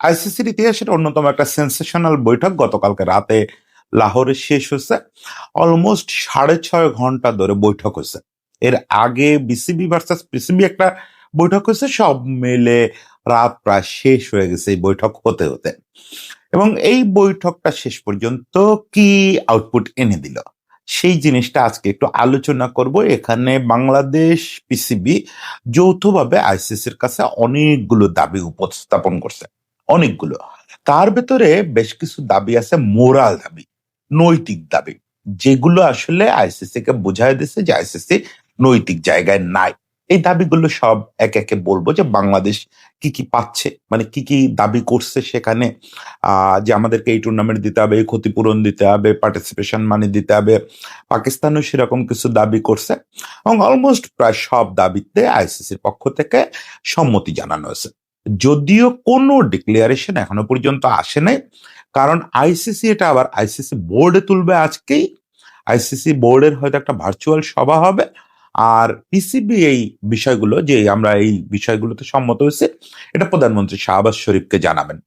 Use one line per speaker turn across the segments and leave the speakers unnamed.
আইসিসির ইতিহাসের অন্যতম একটা সেন্সেশনাল বৈঠক গতকালকে রাতে লাহোরে শেষ হয়েছে। অলমোস্ট সাড়ে ছয় ঘণ্টা ধরে বৈঠক হয়েছে। এর আগে বিসিবি ভার্সাস পিসিবি একটা বৈঠক হয়েছে, সব মিলে রাত প্রায় শেষ হয়ে গেছে এই বৈঠক হতে হতে। এবং এই বৈঠকটা শেষ পর্যন্ত কি আউটপুট এনে দিল? সেই জিনিসটা আজকে একটু আলোচনা করব। এখানে বাংলাদেশ পিসিবি যৌথভাবে আইসিসির কাছে অনেকগুলো দাবি উপস্থাপন করছে। অনেকগুলো। তার ভেতরে বেশ কিছু দাবি আছে, মোরাল দাবি, নৈতিক দাবি, যেগুলো আসলে আইসিসি কে বোঝায় দিচ্ছে যে আইসিসি নৈতিক জায়গায় নাই। এই দাবিগুলো সব একে একে বলব যে বাংলাদেশ কি কি পাচ্ছে মানে কি কি দাবি করছে সেখানে। যে আমাদেরকে এই টুর্নামেন্ট দিতে হবে ক্ষতিপূরণ দিতে হবে পার্টিসিপেশন মানি দিতে হবে, পাকিস্তানও সেরকম কিছু দাবি করছে। এবং অলমোস্ট প্রায় সব দাবিতে আইসিসির পক্ষ থেকে সম্মতি জানানো হয়েছে। যদিও কোনো ডিক্লারেশন এখনও পর্যন্ত আসে নাই, কারণ আইসিসি এটা আবার আইসিসি বোর্ডে তুলবে আজকেই। আইসিসি বোর্ডের হয়তো একটা ভার্চুয়াল সভা হবে, আর পিসিবি এই বিষয়গুলো, যে আমরা এই বিষয়গুলোতে সম্মত হয়েছে, এটা প্রধানমন্ত্রী শাহবাজ শরীফকে জানাবেন।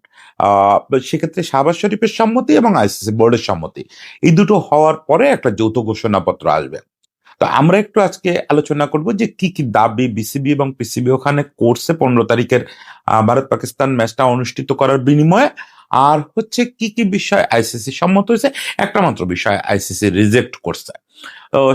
সেক্ষেত্রে শাহবাজ শরীফের সম্মতি এবং আইসিসি বোর্ডের সম্মতি। এই দুটো হওয়ার পরে একটা যৌথ ঘোষণাপত্র আসবে। তো আমরা একটু আজকে আলোচনা করব যে কি কি দাবি বিসিবি এবং পিসিবি ওখানে করছে পনেরো তারিখের ভারত পাকিস্তান ম্যাচটা অনুষ্ঠিত করার বিনিময়ে। আর হচ্ছে কি কি বিষয় আইসিসি সম্মত হয়েছে? একটা মাত্র বিষয় আইসিসি রিজেক্ট করছে।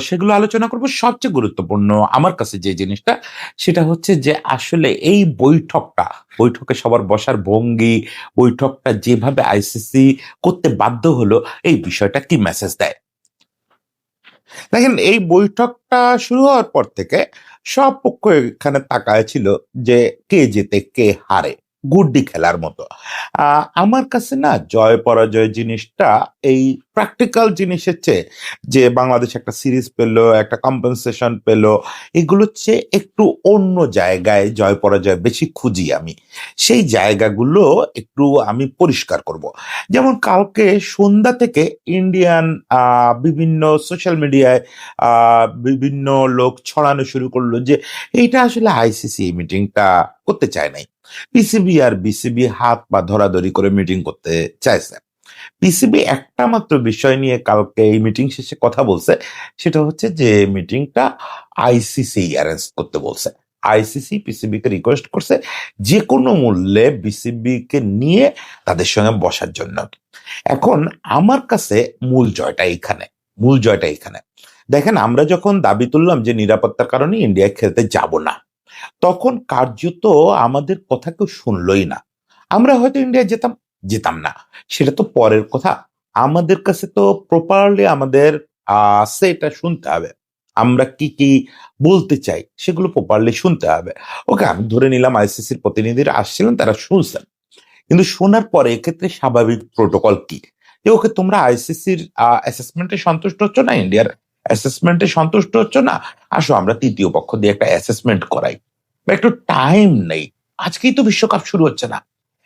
সেগুলো আলোচনা করব। সবচেয়ে গুরুত্বপূর্ণ আমার কাছে যে জিনিসটা, সেটা হচ্ছে যে আসলে এই বৈঠকটা, বৈঠকে সবার বসার ভঙ্গি, বৈঠকটা যেভাবে আইসিসি করতে বাধ্য হলো, এই বিষয়টা কি মেসেজ দেয়? দেখেন, এই বৈঠকটা শুরু হওয়ার পর থেকে সব পক্ষ এখানে তাকায় ছিল যে কে জেতে কে হারে। গুড্ডি খেলার মতো। আমার কাছে না জয় পরাজয় জিনিসটা এই প্র্যাকটিক্যাল জিনিসের চেয়ে যে বাংলাদেশ একটা সিরিজ পেল, একটা কম্পেনসেশন পেল, এগুলো চেয়ে একটু অন্য জায়গায় জয় পরাজয় বেশি খুঁজি আমি। সেই জায়গাগুলো একটু আমি পরিষ্কার করব। যেমন কালকে সন্ধ্যা থেকে ইন্ডিয়ান বিভিন্ন সোশ্যাল মিডিয়ায় বিভিন্ন লোক ছড়ানো শুরু করল যে, এইটা আসলে আইসিসি মিটিংটা করতে চায় নাই। পিসিবি আর বিসিবি হাত বা ধরাধরি করে মিটিং করতে চাইছে। পিসিবি একটা মাত্র বিষয় নিয়ে কালকে এই মিটিং শেষে কথা বলছে, সেটা হচ্ছে যে মিটিংটা আইসিসি অ্যারেঞ্জ করতে বলছে। আইসিসি পিসিবি কে রিকোয়েস্ট করছে যে কোনো মূল্যে বিসিবি কে নিয়ে তাদের সঙ্গে বসার জন্য। এখন আমার কাছে মূল জয়টা এইখানে, মূল জয়টা এইখানে। দেখেন আমরা যখন দাবি তুললাম যে নিরাপত্তার কারণে ইন্ডিয়া খেলতে যাব না তখন কার্যত আমাদের কথা কেউ শুনলই না। আমরা হয়তো ইন্ডিয়া যেতাম যেতাম না। সেটা তো পরের কথা। আমাদের কাছে তো প্রপারলি আমাদের আহ সেটা শুনতে হবে। আমরা কি কি বলতে চাই সেগুলো প্রপারলি শুনতে হবে। ওকে, আমি ধরে নিলাম আইসিসির প্রতিনিধিরা আসছিলেন, তারা শুনছেন। কিন্তু শোনার পরে এক্ষেত্রে স্বাভাবিক প্রোটোকল কি? যে ওকে, তোমরা আইসিসির অ্যাসেসমেন্টে সন্তুষ্ট হচ্ছ না? ইন্ডিয়ার অ্যাসেসমেন্টে সন্তুষ্ট হচ্ছ না? আসো, আমরা তৃতীয় পক্ষ দিয়ে একটা অ্যাসেসমেন্ট করাই। বা একটু টাইম নেই। আজকেই তো বিশ্বকাপ শুরু হচ্ছে না।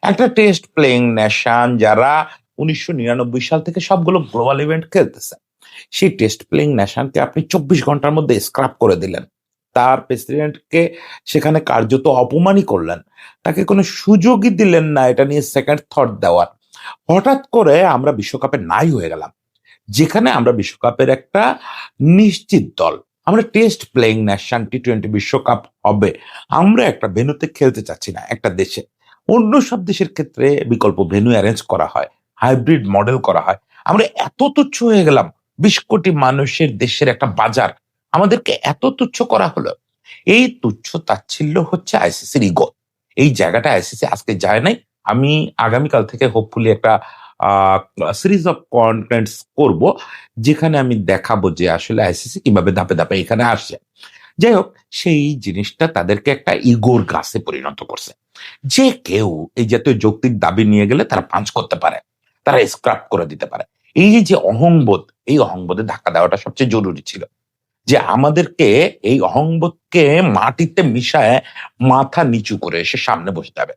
একটা টেস্ট প্লেইং নেশন যারা উনিশশো নিরানব্বই সাল থেকে সবগুলো গ্লোবাল ইভেন্ট খেলতেছে, সেই টেস্ট প্লেইং নেশনকে আপনি চব্বিশ ঘণ্টার মধ্যে স্ক্রাপ করে দিলেন। তার প্রেসিডেন্টকে সেখানে কার্যত অপমানই করলেন। তাকে কোনো সুযোগই দিলেন না, এটা নিয়ে সেকেন্ড থট দেওয়ার। হঠাৎ করে আমরা বিশ্বকাপে নাই হয়ে গেলাম, যেখানে আমরা বিশ্বকাপের একটা নিশ্চিত দল। আমরা test playing nation T twenty বিশ্বকাপ হবে। আমরা একটা ভেন্যুতে খেলতে চাচ্ছি না, একটা দেশে। অন্য সব দেশের ক্ষেত্রে বিকল্প ভেন্যু অ্যারেঞ্জ করা হয় হাইব্রিড মডেল করা হয়। আমরা এত তুচ্ছ হয়ে গেলাম, বিশ কোটি মানুষের দেশের একটা বাজার। আমাদেরকে এত তুচ্ছ করা হলো। এই তুচ্ছ তাচ্ছিল্য হচ্ছে আইসিসির ইগো এই জায়গাটা আইসিসি আজকে যায় নাই। আমি আগামীকাল থেকে হোপফুলি একটা সিরিজ অফ কন্টেন্টস করব, যেখানে আমি দেখাবো যে আসলে আইসিসি কীভাবে ধাপে ধাপে এখানে আসছে। যাই হোক, সেই জিনিসটা তাদেরকে একটা ইগোর গাছে পরিণত করছে। যে কেউ এই জাতীয় যৌক্তিক দাবি নিয়ে গেলে তারা পাঞ্চ করতে পারে, তারা স্ক্রাপ করে দিতে পারে। এই যে অহংবোধ, এই অহংবোধে ধাক্কা দেওয়াটা সবচেয়ে জরুরি ছিল। যে আমাদেরকে এই অহংবোধকে মাটিতে মিশায় মাথা নিচু করে এসে সামনে বসতে হবে।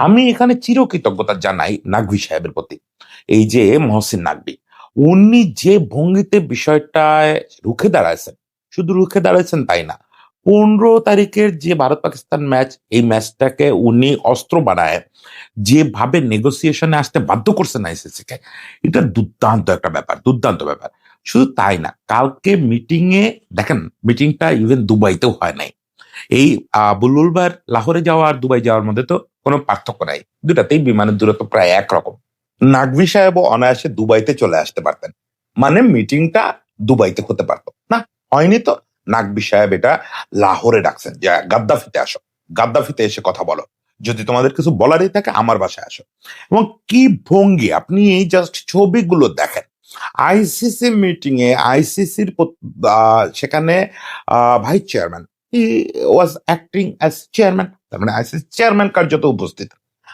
আমি এখানে চিরকৃতজ্ঞতা জানাই নাগভি সাহেবের প্রতি। এই যে মহসিন নাকবি উনি যে ভঙ্গিতে বিষয়টায় রুখে দাঁড়াইছেন শুধু রুখে দাঁড়াইছেন তাই না পনেরো তারিখের যে ভারত পাকিস্তান ম্যাচ এই ম্যাচটাকে উনি অস্ত্র বানায় যেভাবে নেগোসিয়েশনে আসতে বাধ্য করছেন আইসিসি কে এটা দুর্দান্ত একটা ব্যাপার দুর্দান্ত ব্যাপার। শুধু তাই না কালকে মিটিং এ দেখেন মিটিংটা ইভেন দুবাইতেও হয় নাই। এই আহ, বুলবুলবার লাহোরে যাওয়া আর দুবাই যাওয়ার মধ্যে তো কোনো পার্থক্য নাই। দুটাতেই বিমানের দূরত্ব প্রায় একরকম। নাকভি সাহেব অনায়াসে দুবাইতে চলে আসতে পারতেন। মানে মিটিংটা দুবাইতে হতে পারতো। না, হয়নি তো? নাকবি সাহেব এটা লাহোরে ডাকছেন। যে গাদ্দাফিতে আসো। গাদ্দাফিতে এসে কথা বলো। যদি তোমাদের কিছু বলারই থাকে, আমার বাসায় আসো। এবং কি ভঙ্গি! আপনি এই জাস্ট ছবিগুলো দেখেন। আইসিসি মিটিং এ আইসিসির সেখানে vice chairman he was acting as chairman তার মানে আইসিসি চেয়ারম্যান কার্যত উপস্থিত।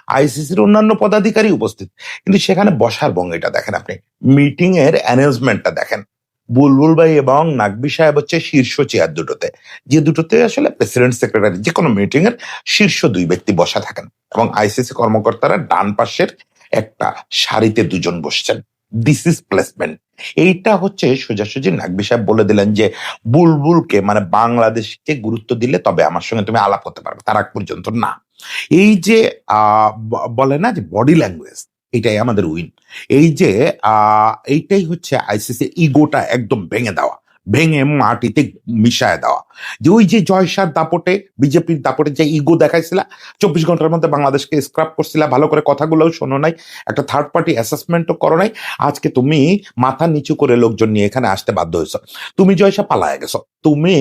আইসিসির অন্যান্য পদাধিকারী উপস্থিত। কিন্তু সেখানে বসার ভঙ্গিটা দেখেন আপনি। মিটিং এর অ্যারেঞ্জমেন্টটা দেখেন। বুলবুল ভাই এবং নাকবি সাহেব হচ্ছে শীর্ষ চেয়ার দুটোতে। যে দুটোতে আসলে প্রেসিডেন্ট সেক্রেটারি যে কোনো মিটিং এর শীর্ষ দুই ব্যক্তি বসা থাকেন। এবং আইসিসি কর্মকর্তারা ডান পাশের একটা সারিতে দুজন বসছেন। দিস ইজ প্লেসমেন্ট এইটা হচ্ছে সোজাসুজি নাকবি সাহেব বলে দিলেন যে, বুলবুলকে মানে বাংলাদেশকে গুরুত্ব দিলে তবে আমার সঙ্গে তুমি আলাপ করতে পারবে। তার আগ পর্যন্ত না। এই যে বলে না যে বডি ল্যাঙ্গুয়েজ এটাই আমাদের উইন এই যে এইটাই হচ্ছে আইসিসি ইগোটা একদম ভেঙে দেওয়া। ভেঙে মাটিতে মিশায় দেওয়া। যে ওই যে জয়সার দাপটে, বিজেপির দাপটে যে ইগো দেখাইছিল, চব্বিশ ঘণ্টার মধ্যে বাংলাদেশকে স্ক্রাপ করছিল, ভালো করে কথাগুলোও শোনো নাই, একটা থার্ড পার্টি অ্যাসেসমেন্টও করো নাই, আজকে তুমি মাথা নিচু করে লোকজন নিয়ে এখানে আসতে বাধ্য হয়েছো। তুমি জয়সা পালায় গেছো। তুমি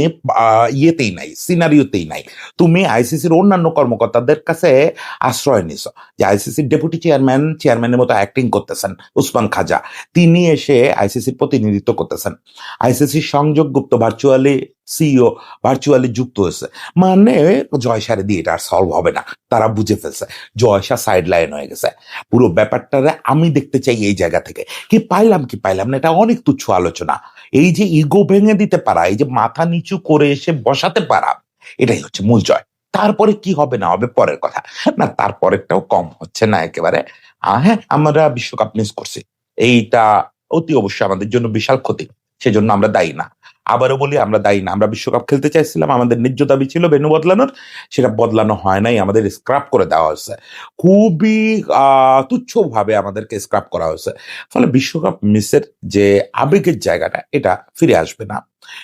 ইয়েতেই নাই সিনারিওতেই নাই। তুমি আইসিসির অন্যান্য কর্মকর্তাদের কাছে আশ্রয় নিছো। যে আইসিসির ডেপুটি চেয়ারম্যান চেয়ারম্যানের মতো অ্যাক্টিং করতেছেন, উসমান খাজা। তিনি এসে আইসিসির প্রতিনিধিত্ব করতেছেন। আইসিসির সংযোগ গুপ্ত ভার্চুয়ালি সিইও ভার্চুয়ালি যুক্ত হয়েছে। মানে জয়সারে দিয়ে এটা আর সলভ হবে না। তারা বুঝে ফেলছে, জয়সা সাইড লাইন হয়ে গেছে। পুরো ব্যাপারটারে আমি দেখতে চাই এই জায়গা থেকে। কি পাইলাম কি পাইলাম না, এটা অনেক তুচ্ছ আলোচনা। এই যে ইগো ভেঙে দিতে পারা, এই যে মাথা নিচু করে এসে বসাতে পারা, এটাই হচ্ছে মূল জয়। তারপরে কি হবে না হবে, পরের কথা। না, তারপরেরটাও কম হচ্ছে না একেবারে। হ্যাঁ আমরা বিশ্বকাপ মিস করছি। এইটা অতি অবশ্যই আমাদের জন্য বিশাল ক্ষতি। সেজন্য আমরা দায়ী না। আবারও বলি, আমরা দায়ী না। আমরা বিশ্বকাপ খেলতে চাইছিলাম, আমাদের ন্যায্য দাবি ছিল ভেন্যু বদলানোর। সেটা বদলানো হয় নাই, আমাদের স্ক্রাপ করে দেওয়া হয়েছে। খুবই তুচ্ছভাবে আমাদেরকে স্ক্রাপ করা হয়েছে। ফলে বিশ্বকাপ মিসের যে আবেগের জায়গাটা, এটা ফিরে আসবে না।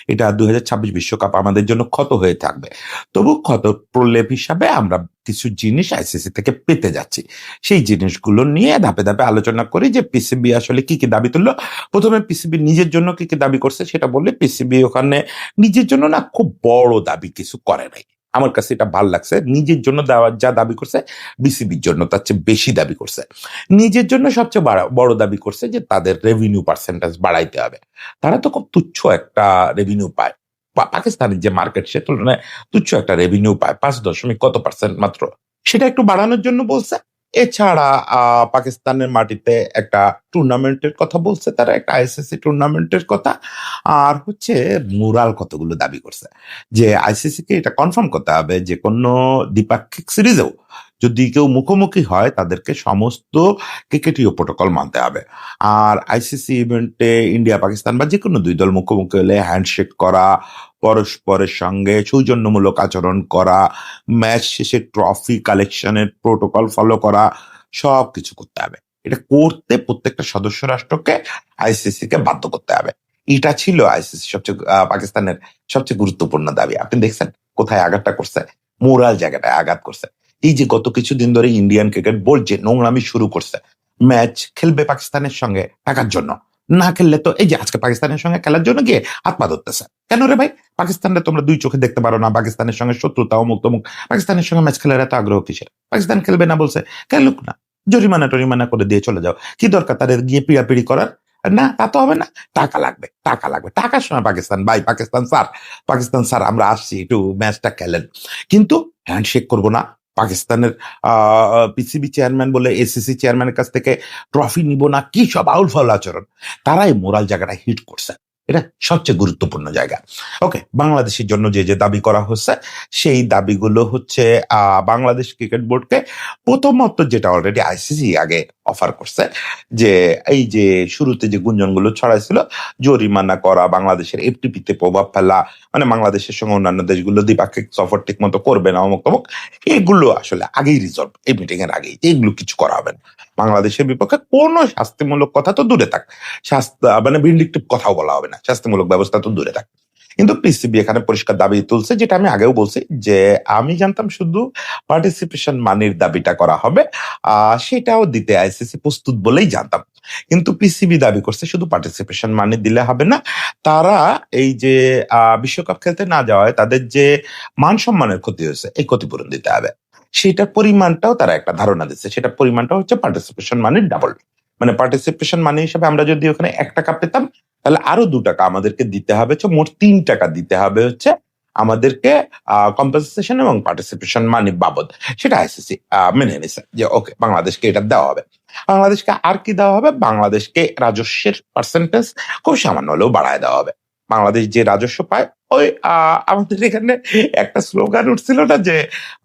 এটা দুই বিশ্বকাপ আমাদের জন্য ক্ষত হয়ে থাকবে। তবু ক্ষত প্রলেপ হিসাবে আমরা কিছু জিনিস আইসিসি থেকে পেতে যাচ্ছি। সেই জিনিসগুলো নিয়ে ধাপে ধাপে আলোচনা করি যে পিসিবি আসলে কি কি দাবি তুললো। প্রথমে পিসিবি নিজের জন্য কি কি দাবি করছে সেটা বললে পিসিবি ওখানে নিজের জন্য না খুব বড় দাবি কিছু করে নাই। আমার কাছে এটা ভালো লাগছে। নিজের জন্য দেওয়া যা দাবি করছে বিসিবির জন্য, তার চেয়ে বেশি দাবি করছে। নিজের জন্য সবচেয়ে বড় দাবি করছে যে তাদের রেভিনিউ পার্সেন্টেজ বাড়াইতে হবে। তারা তো খুব তুচ্ছ একটা রেভিনিউ পায়। পাকিস্তানের যে মার্কেট সে তুলনায় তুচ্ছ একটা রেভিনিউ পায়, পাঁচ দশমিক কত পার্সেন্ট মাত্র? সেটা একটু বাড়ানোর জন্য বলছে। এছাড়া পাকিস্তানের মাটিতে একটা টুর্নামেন্টের কথা বলছে তারা, একটা আইসিসি টুর্নামেন্টের কথা। আর হচ্ছে মুরাল কতগুলো দাবি করছে? যে আইসিসি কে এটা কনফার্ম করতে হবে যে কোনো দ্বিপাক্ষিক সিরিজেও যদি কেউ মুখোমুখি হয়, তাদেরকে সমস্ত ক্রিকেটীয় প্রোটোকল মানতে হবে। আর আইসিসি ইভেন্টে ইন্ডিয়া পাকিস্তান বা যে কোনো দুই দল মুখোমুখি হলে হ্যান্ডশেক করা, পরস্পরের সঙ্গে সৌজন্যমূলক আচরণ করা ম্যাচ শেষে ট্রফি কালেকশনের প্রোটোকল ফলো করা সব কিছু করতে হবে। এটা করতে প্রত্যেকটা সদস্য রাষ্ট্রকে আইসিসি কে বাধ্য করতে হবে। এটা ছিল আইসিসি সবচেয়ে পাকিস্তানের সবচেয়ে গুরুত্বপূর্ণ দাবি। আপনি দেখছেন কোথায় আঘাতটা করছে? মোরাল জায়গাটায় আঘাত করছে। এই যে গত কিছুদিন ধরে ইন্ডিয়ান ক্রিকেট বোর্ড নোংরামি শুরু করছে ম্যাচ খেলবে পাকিস্তানের সঙ্গে টাকার জন্য। না খেললে তো এই যে আজকে পাকিস্তানের সঙ্গে খেলার জন্য গিয়ে পা ধরতেছে। কেন রে ভাই? পাকিস্তানরে তোমরা দুই চোখে দেখতে পারো না, পাকিস্তানের সঙ্গে শত্রুতা অমুক তমুক। পাকিস্তানের সঙ্গে ম্যাচ খেলার এত আগ্রহ কিসের? পাকিস্তান খেলবে না বলছে, খেলুক না। জরিমানা টরিমানা করে দিয়ে চলে যাও। কি দরকার তাদের গিয়ে পিড়াপিড়ি করার? না, তা তো হবে না। টাকা লাগবে টাকা লাগবে। টাকার সময় পাকিস্তান, ভাই পাকিস্তান স্যার পাকিস্তান স্যার, আমরা আসছি, একটু ম্যাচটা খেলেন। কিন্তু হ্যান্ডশেক করব না। পাকিস্তানের পিসিবি চেয়ারম্যান বলে এসিসি চেয়ারম্যানের কাছ থেকে ট্রফি নিব না, কি সব আউল ফাউল আচরণ। তারাই মোরাল জায়গাটা হিট করছে। এটা সবচেয়ে গুরুত্বপূর্ণ জায়গা। ওকে বাংলাদেশের জন্য যে যে দাবি করা হচ্ছে, সেই দাবিগুলো হচ্ছে বাংলাদেশ ক্রিকেট বোর্ডকে প্রথমত যেটা অলরেডি আইসিসি আগে অফার করছে, যে এই যে শুরুতে যে গুঞ্জনগুলো ছড়াইছিল, জরিমানা করা, বাংলাদেশের এফটিপিতে প্রভাব ফেলা মানে বাংলাদেশের সঙ্গে অন্যান্য দেশগুলো দ্বিপাক্ষিক সফর ঠিক মতো করবে না অমুক তমুক এগুলো আসলে আগেই রিজলভ এই মিটিং এর আগেই, এগুলো কিছু করা হবে না। বাংলাদেশের বিপক্ষে কোনো শাস্তিমূলক কথা তো দূরে থাক। শাস্তি মানে ভিন্ডিকটিভ কথাও বলা হবে না। শাস্তিমূলক ব্যবস্থা তো দূরে থাক। কিন্তু পিসিবি এখানে পরিষ্কার দাবি তুলছে, যেটা আমি আগেও বলছি, যে আমি জানতাম শুধু পার্টিসিপেশন মানির দাবিটা করা হবে সেটাও দিতে আইসিসি প্রস্তুত বলেই জানতাম। কিন্তু পিসিবি দাবি করছে শুধু পার্টিসিপেশন মানি দিলে হবে না, তারা এই যে বিশ্বকাপ খেলতে না যাওয়ায় তাদের যে মান সম্মানের ক্ষতি হয়েছে, এই ক্ষতিপূরণ দিতে হবে। সেটার পরিমাণটাও তারা একটা ধারণা দিচ্ছে। সেটা পরিমাণটা হচ্ছে পার্টিসিপেশন মানির ডাবল মানে পার্টিসিপেশন মানি হিসাবে আমরা যদি ওখানে এক টাকা পেতাম, তাহলে আরও দু টাকা আমাদেরকে দিতে হবে, হচ্ছে মোট তিন টাকা দিতে হবে হচ্ছে আমাদেরকে কম্পেনসেশন এবং পার্টিসিপেশন মানি বাবদ। সেটা আইসিসি মেনে নিছে যে ওকে বাংলাদেশকে এটা দেওয়া হবে। বাংলাদেশকে আর কি দেওয়া হবে? বাংলাদেশকে রাজস্বের পার্সেন্টেজ খুব সামান্য হলেও বাড়ায় দেওয়া হবে। বাংলাদেশ যে রাজস্ব পায় ওই আমাদের এখানে একটা স্লোগান উঠছিল না যে,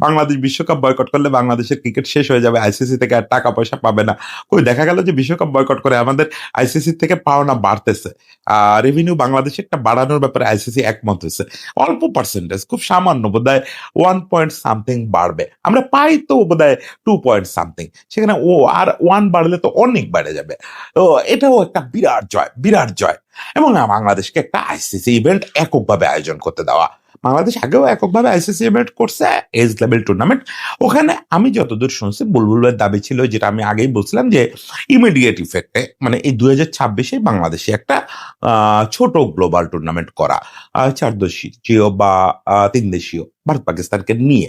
বাংলাদেশ বিশ্বকাপ বয়কট করলে বাংলাদেশের ক্রিকেট শেষ হয়ে যাবে আইসিসি থেকে আর টাকা পয়সা পাবে না। কই, দেখা গেল যে বিশ্বকাপ বয়কট করে আমাদের আইসিসি থেকে পাওনা বাড়তেছে। আহ রেভিনিউ বাংলাদেশে একটা বাড়ানোর ব্যাপারে আইসিসি একমত হয়েছে। অল্প পার্সেন্টেজ খুব সামান্য, বোধহয় ওয়ান পয়েন্ট সামথিং বাড়বে। আমরা পাই তো বোধহয় টু পয়েন্ট সামথিং সেখানে ও, আর ওয়ান বাড়লে তো অনেক বেড়ে যাবে। তো এটাও একটা বিরাট জয় বিরাট জয়। এবং বাংলাদেশকে একটা আইসিসি ইভেন্ট এককভাবে আয়োজন করতে দেওয়া। বাংলাদেশ আগেও এককভাবে আইসিসি ইভেন্ট করছে এজ লেভেল টুর্নামেন্ট ওখানে আমি যতদূর শুনছি বুলবুলের দাবি ছিল যেটা আমি আগেই বলছিলাম যে ইমিডিয়েট ইফেক্টে মানে এই দুই হাজার ছাব্বিশে বাংলাদেশে একটা ছোট গ্লোবাল টুর্নামেন্ট করা আহ, চার দেশীয় বা তিন দেশীয় ভারত পাকিস্তানকে নিয়ে।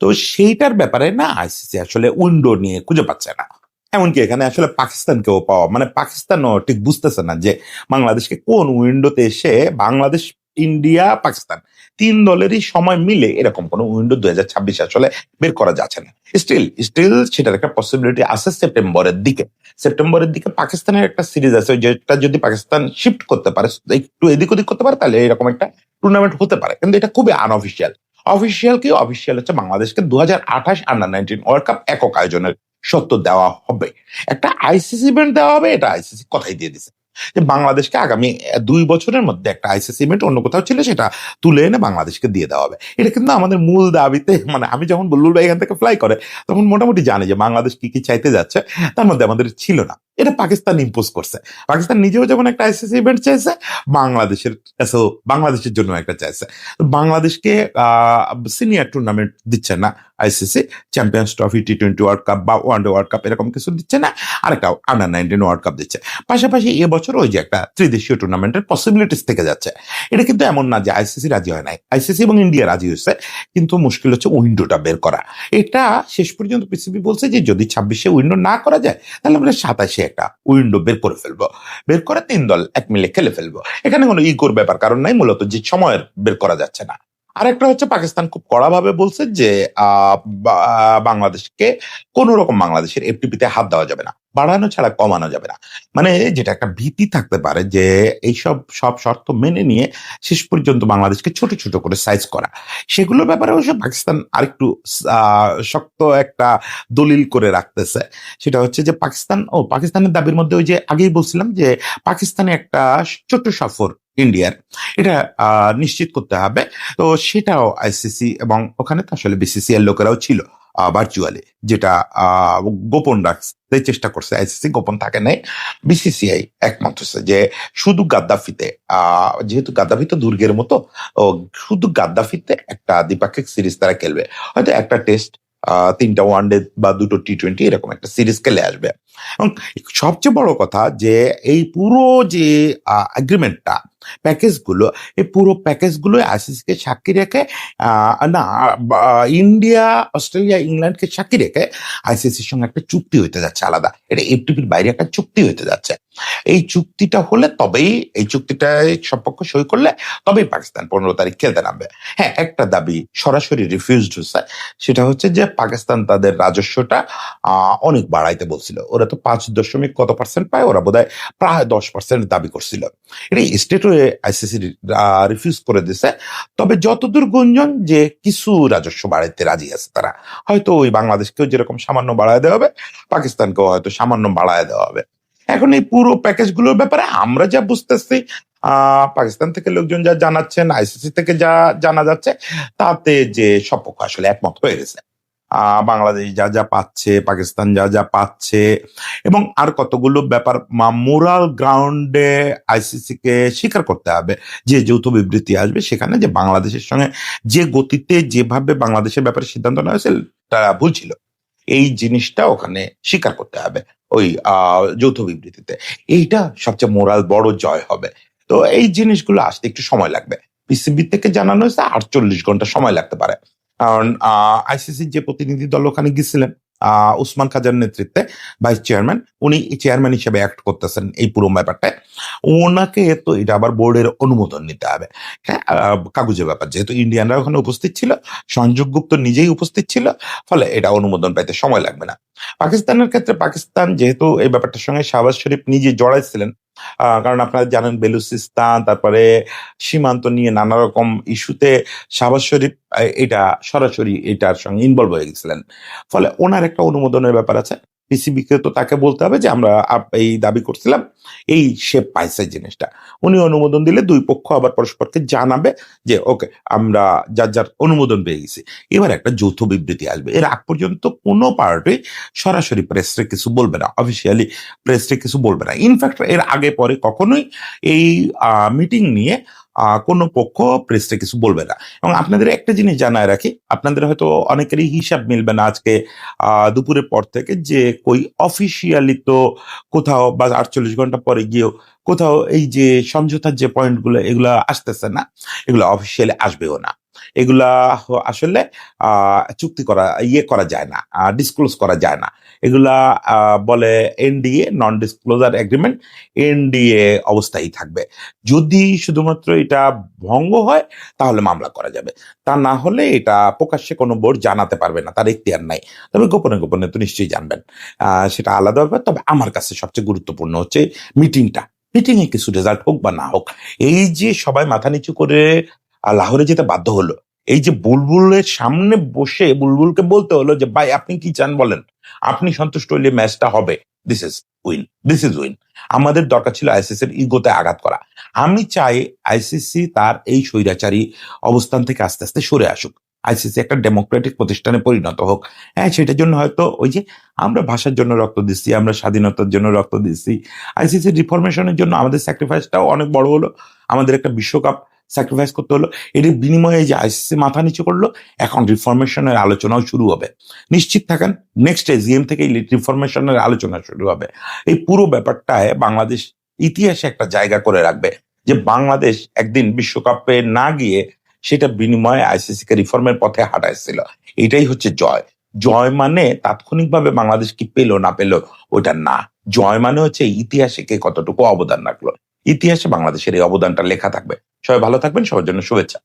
তো সেইটার ব্যাপারে না আইসিসি আসলে উইন্ডো নিয়ে খুঁজে পাচ্ছে না। এমনকি এখানে আসলে পাকিস্তানকেও পাওয়া মানে পাকিস্তানও ঠিক বুঝতেছে না যে বাংলাদেশকে কোন উইন্ডোতে এসে বাংলাদেশ, ইন্ডিয়া, পাকিস্তান তিন দলেরই সময় মিলে এরকম কোনো উইন্ডো দুই হাজার ছাব্বিশে আসলে বের করা যাচ্ছে না। স্টিল স্টিল সেটার একটা পসিবিলিটি আছে সেপ্টেম্বরের দিকে। সেপ্টেম্বরের দিকে পাকিস্তানের একটা সিরিজ আছে, যেটা যদি পাকিস্তান শিফট করতে পারে, একটু এদিক ওদিক করতে পারে, তাহলে এরকম একটা টুর্নামেন্ট হতে পারে। কিন্তু এটা খুবই আনঅফিসিয়াল অফিসিয়াল কি? অফিসিয়াল হচ্ছে বাংলাদেশকে দু হাজার আঠাশ আন্ডার নাইনটিন ওয়ার্ল্ড কাপ একক আয়োজনের সত্য দেওয়া হবে। একটা আইসিসি ইভেন্ট দেওয়া হবে, এটা আইসিসি কথাই দিয়ে দিছে। যে বাংলাদেশকে আগামী দুই বছরের মধ্যে একটা আইসিসি ইভেন্ট অন্য কোথাও ছিল সেটা তুলে এনে বাংলাদেশকে দিয়ে দেওয়া হবে। এটা কিন্তু আমাদের মূল দাবিতে মানে আমি যখন বল্লুর ভাই এখান থেকে ফ্লাই করে, তখন মোটামুটি জানি যে বাংলাদেশ কি কি চাইতে যাচ্ছে, তার মধ্যে আমাদের ছিল না। এটা পাকিস্তান ইম্পোজ করছে। পাকিস্তান নিজেও যেমন একটা আইসিসি ইভেন্ট চাইছে, বাংলাদেশের বাংলাদেশের জন্য একটা চাইছে। বাংলাদেশকে সিনিয়র টুর্নামেন্ট দিচ্ছে না ICC champions trophy T twenty world cup বা ওয়ান ডে ওয়ার্ল্ড কাপ এরকম কিছু দিচ্ছে না আরেকটা আন্ডার নাইনটিন ওয়ার্ল্ড কাপ দিচ্ছে। পাশাপাশি এবছর ওই যে একটা ত্রিদেশীয় টুর্নামেন্টের পসিবিলিটিস থেকে যাচ্ছে। এটা কিন্তু এমন না যে আইসিসি রাজি হয় নাই। আইসিসি এবং ইন্ডিয়া রাজি হয়েছে, কিন্তু মুশকিল হচ্ছে উইন্ডোটা বের করা। এটা শেষ পর্যন্ত পিসিবি বলছে যে যদি ছাব্বিশে উইন্ডো না করা যায়, তাহলে আমরা সাতাশে একটা উইন্ডো বের করে ফেলব। বের করে তিন দল এক মিলে খেলে ফেলব। এখানে কোনো ইকোর ব্যাপার কারণ নাই, মূলত যে সময়ের বের করা যাচ্ছে না। আরেকটা হচ্ছে পাকিস্তান খুব কড়াভাবে বলছে যে বাংলাদেশকে কোন রকম বাংলাদেশের এফটিপিতে হাত দেওয়া যাবে না, বাড়ানো ছাড়া কমানো যাবে না। মানে যেটা একটা ভীতি থাকতে পারে যে, এইসব সব শর্ত মেনে নিয়ে শেষ পর্যন্ত বাংলাদেশকে ছোট ছোট করে সাইজ করা। সেগুলোর ব্যাপারে অবশ্য পাকিস্তান আরেকটু শক্ত একটা দলিল করে রাখতেছে। সেটা হচ্ছে যে, পাকিস্তান, ও, পাকিস্তানের দাবির মধ্যে ওই যে আগেই বলছিলাম যে, পাকিস্তানে একটা ছোট্ট সফর ইন্ডিয়ার এটা নিশ্চিত করতে হবে। তো সেটাও আইসিসি এবং ওখানে তো আসলে বিসিসি এর লোকেরাও ছিল ভার্চুয়ালি যেটা গোপন রাখতে চেষ্টা করছে। আইসিসি গোপন থাকে নাই। বিসিসিআই একমাত্র যে শুধু গাদ্দাফিতে যেহেতু গাদ্দাফি তো দুর্গের মতো শুধু গাদ্দাফিতে একটা দ্বিপাক্ষিক সিরিজ তারা খেলবে। হয়তো একটা টেস্ট তিনটা ওয়ানডে বা দুটো টি টোয়েন্টি এরকম একটা সিরিজ খেলে আসবে। এবং সবচেয়ে বড় কথা যে, এই পুরো যে এগ্রিমেন্টটা প্যাকেজগুলো, এই পুরো প্যাকেজগুলো আইসিসিকে সাক্ষী রেখে না ইন্ডিয়া, অস্ট্রেলিয়া, ইংল্যান্ডকে সাক্ষী রেখে আইসিসির সঙ্গে একটা চুক্তি হইতে যাচ্ছে আলাদা। এটা এফটিপির বাইরে একটা চুক্তি হইতে যাচ্ছে। এই চুক্তিটা হলে তবেই, এই চুক্তিটায় সব পক্ষ সই করলে তবেই পাকিস্তান পনেরো তারিখ খেলতে নামবে। হ্যাঁ একটা দাবি সরাসরি রিফিউজড হচ্ছে সেটা হচ্ছে যে পাকিস্তান তাদের রাজস্বটা অনেক বাড়াইতে বলছিল। ওরা তো পাঁচ দশমিক কত পার্সেন্ট পায়? ওরা বোধহয় প্রায় দশ পার্সেন্ট দাবি করছিল। এটা স্টেট আইসিসি রিফিউজ করে দিছে। তবে যতদূর গুঞ্জন যে কিছু রাজস্ব বাড়াইতে রাজি আছে তারা। হয়তো ওই বাংলাদেশকেও যেরকম সামান্য বাড়ায় দেওয়া হবে, পাকিস্তানকেও হয়তো সামান্য বাড়ায় দেওয়া হবে। এখন এই পুরো প্যাকেজগুলোর ব্যাপারে আমরা যা বুঝতেছি পাকিস্তান থেকে লোকজন যা জানাচ্ছেন, আইসিসি থেকে যা জানা যাচ্ছে, তাতে যে সব পক্ষ আসলে একমত হয়ে গেছে। বাংলাদেশ যা যা পাচ্ছে, পাকিস্তান যা যা পাচ্ছে, এবং আর কতগুলো ব্যাপার মোরাল গ্রাউন্ডে আইসিসি কে স্বীকার করতে হবে। যে যৌথ বিবৃতি আসবে সেখানে যে বাংলাদেশের সঙ্গে যে গতিতে যেভাবে বাংলাদেশের ব্যাপারে সিদ্ধান্ত নেওয়া হয়েছে, তারা ভুল ছিল। এই জিনিসটা ওখানে স্বীকার করতে হবে ওই যৌথ বিবৃতিতে। এইটা সবচেয়ে মোরাল বড় জয় হবে। তো এই জিনিসগুলো আসতে একটু সময় লাগবে। পিসিবি থেকে জানানো হয়েছে আটচল্লিশ ঘণ্টা সময় লাগতে পারে। কারণ আইসিসির যে প্রতিনিধি দল ওখানে গেছিলেন উসমান খাজার নেতৃত্বে ভাইস চেয়ারম্যান উনি চেয়ারম্যান হিসেবে অ্যাক্ট করতেছেন এই পুরো ব্যাপারটায় ওনাকে তো এটা আবার বোর্ডের অনুমোদন নিতে হবে। হ্যাঁ কাগজের ব্যাপার। যেহেতু ইন্ডিয়ানরা ওখানে উপস্থিত ছিল সংযোগ গুপ্ত নিজেই উপস্থিত ছিল, ফলে এটা অনুমোদন পাইতে সময় লাগবে না। পাকিস্তানের ক্ষেত্রে পাকিস্তান যেহেতু এই ব্যাপারটার সঙ্গে শাহবাজ শরীফ নিজে জড়াইছিলেন কারণ আপনারা জানেন বেলুচিস্তান, তারপরে সীমান্ত নিয়ে নানা রকম ইস্যুতে শাহবাজ শরীফ এটা সরাসরি এটার সঙ্গে ইনভলভ হয়ে গেছিলেন। ফলে ওনার একটা অনুমোদনের ব্যাপার আছে। পিসিবি কে তো তাকে বলতে হবে যে, আমরা এই দাবি করছিলাম, এই শেপ পাইছে জিনিসটা। উনি অনুমোদন দিলে দুই পক্ষ আবার পরস্পরকে জানাবে যে, ওকে, আমরা যার যার অনুমোদন পেয়ে গেছি। এবার একটা যৌথ বিবৃতি আসবে। এর আগ পর্যন্ত কোনো পার্টি সরাসরি প্রেসরে কিছু বলবে না অফিসিয়ালি প্রেসরে কিছু বলবে না। ইনফ্যাক্ট এর আগে পরে কখনোই এই মিটিং নিয়ে কোনো পক্ষ প্রেসরে কিছু বলবে না। এবং আপনাদের একটা জিনিস জানায় রাখি, আপনাদের হয়তো অনেকেরই হিসাব মিলবে না আজকে দুপুরের পর থেকে যে কই অফিসিয়ালি তো কোথাও বা আটচল্লিশ ঘণ্টা পরে গিয়েও কোথাও এই যে সমঝোতার যে পয়েন্টগুলো এগুলা আসতেছে না, এগুলো অফিসিয়ালি আসবেও না। এগুলা আসলে চুক্তি করা ইয়ে করা যায় না ডিসক্লোজ করা যায় না। এগুলা বলে NDA non disclosure agreement NDA অবস্থায় থাকবে। যদি শুধুমাত্র এটা ভঙ্গ হয়, তাহলে মামলা করা যাবে। তা না হলে এটা প্রকাশ্যে কোনো বোর্ড জানাতে পারবে না, তার ইখতিয়ার নাই। তবে গোপনে গোপনে তো নিশ্চয়ই জানবেন। সেটা আলাদা ব্যাপার। তবে আমার কাছে সবচেয়ে গুরুত্বপূর্ণ হচ্ছে মিটিংটা। মিটিং এ কিছু রেজাল্ট হোক বা না হোক, এই যে সবাই মাথা নিচু করে লাহোরে যেতে বাধ্য হলো, এই যে বুলবুলের সামনে বসে বুলবুলকে বলতে হলো যে, ভাই, আপনি কি চান বলেন? আপনি সন্তুষ্ট হইলে ম্যাচটা হবে। This is win this is win আমাদের দরকার ছিল আইসিসি এর ইগোতে আঘাত করা। আমি চাই আইসিসি তার এই স্বৈরাচারী অবস্থান থেকে আস্তে আস্তে সরে আসুক। আইসিসি একটা ডেমোক্রেটিক প্রতিষ্ঠানে পরিণত হোক। হ্যাঁ সেটার জন্য হয়তো ওই যে আমরা ভাষার জন্য রক্ত দিচ্ছি, আমরা স্বাধীনতার জন্য রক্ত দিচ্ছি। আইসিসি রিফরমেশনের জন্য আমাদের স্যাক্রিফাইসটাও অনেক বড় হলো। আমাদের একটা বিশ্বকাপ স্যাক্রিফাইস করতে হলো। এর বিনিময়ে যে আইসিসি মাথা নিচু করল, এখন রিফরমেশনের আলোচনাও শুরু হবে। নিশ্চিত থাকেন নেক্সট এজিএম থেকে রিফরমেশনের আলোচনা শুরু হবে। এই পুরো ব্যাপারটায় বাংলাদেশ ইতিহাসে একটা জায়গা করে রাখবে যে বাংলাদেশ একদিন বিশ্বকাপে না গিয়ে সেটা বিনিময়ে আইসিসি কে রিফর্মের পথে হাঁটাইছিল। এটাই হচ্ছে জয়। জয় মানে তাৎক্ষণিকভাবে বাংলাদেশ কি পেল না পেল, ওটা না। জয় মানে হচ্ছে ইতিহাসে কে কতটুকু অবদান রাখল। ইতিহাসে বাংলাদেশের এই অবদানটা লেখা থাকবে। সবাই ভালো থাকবেন সবার জন্য শুভেচ্ছা।